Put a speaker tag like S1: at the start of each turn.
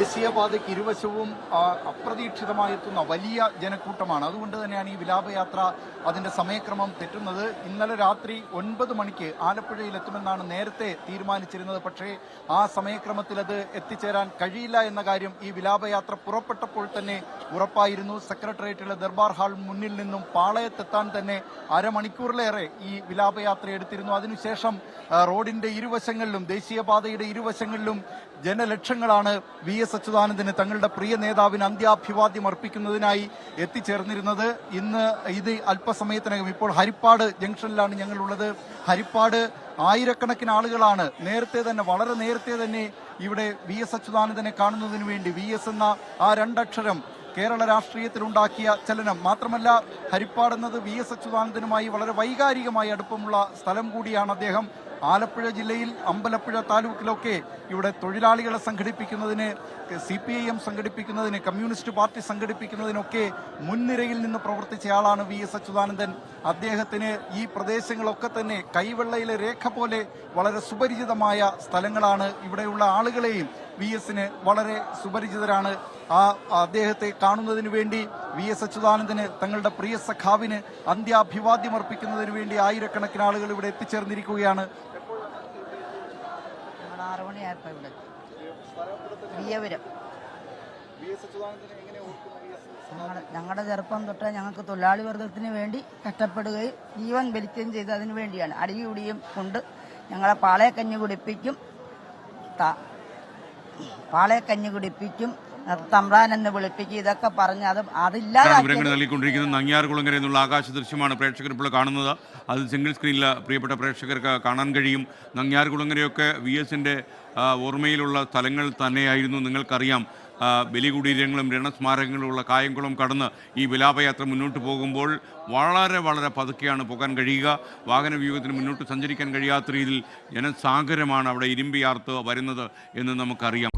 S1: ദേശീയപാതയ്ക്ക് ഇരുവശവും അപ്രതീക്ഷിതമായെത്തുന്ന വലിയ ജനക്കൂട്ടമാണ്. അതുകൊണ്ട് തന്നെയാണ് ഈ വിലാപയാത്ര അതിന്റെ സമയക്രമം തെറ്റുന്നത്. ഇന്നലെ രാത്രി ഒൻപത് മണിക്ക് ആലപ്പുഴയിൽ എത്തുമെന്നാണ് നേരത്തെ തീരുമാനിച്ചിരുന്നത്. പക്ഷേ ആ സമയക്രമത്തിൽ അത് എത്തിച്ചേരാൻ കഴിയില്ല എന്ന കാര്യം ഈ വിലാപയാത്ര പുറപ്പെട്ടപ്പോൾ തന്നെ ഉറപ്പായിരുന്നു. സെക്രട്ടേറിയറ്റിലെ ദർബാർ ഹാൾ മുന്നിൽ നിന്നും പാളയത്തെത്താൻ തന്നെ അരമണിക്കൂറിലേറെ ഈ വിലാപയാത്ര എടുത്തിരുന്നു. അതിനുശേഷം റോഡിന്റെ ഇരുവശങ്ങളിലും ദേശീയപാതയുടെ ഇരുവശങ്ങളിലും ജനലക്ഷങ്ങളാണ് വി എസ് അച്യുതാനന്ദന് തങ്ങളുടെ പ്രിയ നേതാവിന് അന്ത്യാഭിവാദ്യം അർപ്പിക്കുന്നതിനായി എത്തിച്ചേർന്നിരുന്നത്. ഇന്ന് ഇത് അല്പസമയത്തിനകം ഇപ്പോൾ ഹരിപ്പാട് ജംഗ്ഷനിലാണ് ഞങ്ങളുള്ളത്. ഹരിപ്പാട് ആയിരക്കണക്കിന് ആളുകളാണ് നേരത്തെ തന്നെ വളരെ നേരത്തെ തന്നെ ഇവിടെ വി എസ് അച്യുതാനന്ദനെ കാണുന്നതിന് വേണ്ടി വി എസ് എന്ന ആ രണ്ടക്ഷരം കേരള രാഷ്ട്രീയത്തിലുണ്ടാക്കിയ ചലനം. മാത്രമല്ല ഹരിപ്പാട് എന്നത് വി എസ് അച്യുതാനന്ദനുമായി വളരെ വൈകാരികമായി അടുപ്പമുള്ള സ്ഥലം കൂടിയാണ് അദ്ദേഹം. ആലപ്പുഴ ജില്ലയിൽ അമ്പലപ്പുഴ താലൂക്കിലൊക്കെ ഇവിടെ തൊഴിലാളികളെ സംഘടിപ്പിക്കുന്നതിന് സി പി ഐ എം സംഘടിപ്പിക്കുന്നതിന് കമ്മ്യൂണിസ്റ്റ് പാർട്ടി സംഘടിപ്പിക്കുന്നതിനൊക്കെ മുൻനിരയിൽ നിന്ന് പ്രവർത്തിച്ചയാളാണ് വി എസ് അച്യുതാനന്ദൻ. അദ്ദേഹത്തിന് ഈ പ്രദേശങ്ങളൊക്കെ തന്നെ കൈവെള്ളയിലെ രേഖ പോലെ വളരെ സുപരിചിതമായ സ്ഥലങ്ങളാണ്. ഇവിടെയുള്ള ആളുകളെയും വി എസിന് വളരെ സുപരിചിതരാണ്. ആ അദ്ദേഹത്തെ കാണുന്നതിന് വേണ്ടി വി എസ് അച്യുതാനന്ദന് തങ്ങളുടെ പ്രിയ സഖാവിന് അന്ത്യാഭിവാദ്യം അർപ്പിക്കുന്നതിന് വേണ്ടി ആയിരക്കണക്കിന് ആളുകൾ ഇവിടെ എത്തിച്ചേർന്നിരിക്കുകയാണ്.
S2: ഞങ്ങളുടെ ചെറുപ്പം തൊട്ടേ ഞങ്ങൾക്ക് തൊഴിലാളി വർഗത്തിന് വേണ്ടി കഷ്ടപ്പെടുകയും ജീവൻ ബലിക്കുകയും ചെയ്ത് അതിനു വേണ്ടിയാണ് അടിയുടിയും കൊണ്ട് ഞങ്ങളെ പാളയക്കഞ്ഞ് കുടിപ്പിക്കും. പാളയക്കഞ്ഞി കുടിപ്പിക്കും. തമ്പ്രാൻ എന്ന് വിളിപ്പിക്കുക ഇതൊക്കെ പറഞ്ഞ് അത് അതില്ലാതെ
S3: നൽകിക്കൊണ്ടിരിക്കുന്നത് നങ്ങിയാർകുളങ്ങര എന്നുള്ള ആകാശ ദൃശ്യമാണ് പ്രേക്ഷകർ ഇപ്പോൾ കാണുന്നത്. അത് സിംഗിൾ സ്ക്രീനിൽ പ്രിയപ്പെട്ട പ്രേക്ഷകർക്ക് കാണാൻ കഴിയും. നങ്ങിയാർകുളങ്ങരയൊക്കെ വി എസിന്റെ ഓർമ്മയിലുള്ള സ്ഥലങ്ങൾ തന്നെയായിരുന്നു നിങ്ങൾക്കറിയാം. ബലികുടീരങ്ങളും രണസ്മാരകങ്ങളുമുള്ള കായംകുളം കടന്ന് ഈ വിലാപയാത്ര മുന്നോട്ട് പോകുമ്പോൾ വളരെ വളരെ പതുക്കെയാണ് പോകാൻ കഴിയുക. വാഹന വ്യൂഹത്തിന് മുന്നോട്ട് സഞ്ചരിക്കാൻ കഴിയാത്ത രീതിയിൽ ജനസാഗരമാണ് അവിടെ ഇരുമ്പിയാർത്ത് വരുന്നത് എന്ന് നമുക്കറിയാം.